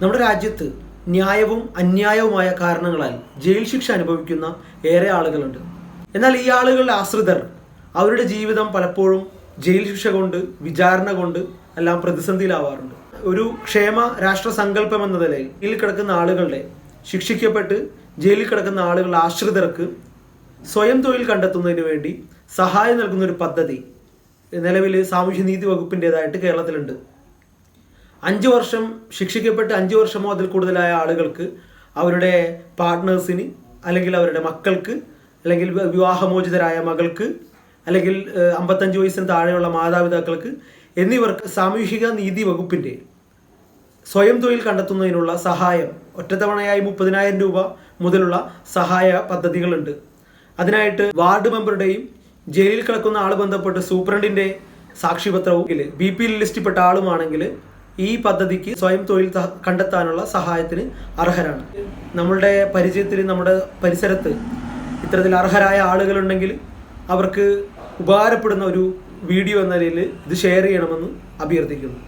നമ്മുടെ രാജ്യത്ത് ന്യായവും അന്യായവുമായ കാരണങ്ങളാൽ ജയിൽ ശിക്ഷ അനുഭവിക്കുന്ന ഏറെ ആളുകളുണ്ട്. എന്നാൽ ഈ ആളുകളുടെ ആശ്രിതർ അവരുടെ ജീവിതം പലപ്പോഴും ജയിൽ ശിക്ഷ കൊണ്ട് വിചാരണ കൊണ്ട് എല്ലാം പ്രതിസന്ധിയിലാവാറുണ്ട്. ഒരു ക്ഷേമ രാഷ്ട്ര സങ്കല്പം എന്ന നിലയിൽ ജയിലിൽ കിടക്കുന്ന ആളുകളുടെ ശിക്ഷിക്കപ്പെട്ട് ജയിലിൽ കിടക്കുന്ന ആളുകളുടെ ആശ്രിതർക്ക് സ്വയം തൊഴിൽ കണ്ടെത്തുന്നതിന് വേണ്ടി സഹായം നൽകുന്ന ഒരു പദ്ധതി നിലവിൽ സാമൂഹ്യനീതി വകുപ്പിന്റെതായിട്ട് കേരളത്തിലുണ്ട്. അഞ്ച് വർഷം ശിക്ഷിക്കപ്പെട്ട് അഞ്ച് വർഷമോ അതിൽ കൂടുതലായ ആളുകൾക്ക് അവരുടെ പാർട്ട്നേഴ്സിന് അല്ലെങ്കിൽ അവരുടെ മക്കൾക്ക് അല്ലെങ്കിൽ വിവാഹമോചിതരായ മകൾക്ക് അല്ലെങ്കിൽ അമ്പത്തഞ്ച് വയസ്സിന് താഴെയുള്ള മാതാപിതാക്കൾക്ക് എന്നിവർക്ക് സാമൂഹിക നീതി വകുപ്പിന്റെ സ്വയം തൊഴിൽ കണ്ടെത്തുന്നതിനുള്ള സഹായം ഒറ്റത്തവണയായി മുപ്പതിനായിരം രൂപ മുതലുള്ള സഹായ പദ്ധതികളുണ്ട്. അതിനായിട്ട് വാർഡ് മെമ്പറുടെയും ജയിലിൽ കിടക്കുന്ന ആൾ ബന്ധപ്പെട്ട് സൂപ്രണ്ടിന്റെ സാക്ഷിപത്രവും ബി പി ലിസ്റ്റിൽപ്പെട്ട ആളുമാണെങ്കിൽ ഈ പദ്ധതിക്ക് സ്വയം തൊഴിൽ കണ്ടെത്താനുള്ള സഹായത്തിന് അർഹരാണ്. നമ്മളുടെ പരിചയത്തിൽ നമ്മുടെ പരിസരത്ത് ഇത്തരത്തിൽ അർഹരായ ആളുകളുണ്ടെങ്കിൽ അവർക്ക് ഉപകാരപ്പെടുന്ന ഒരു വീഡിയോ എന്ന നിലയിൽ ഇത് ഷെയർ ചെയ്യണമെന്ന് അഭ്യർത്ഥിക്കുന്നു.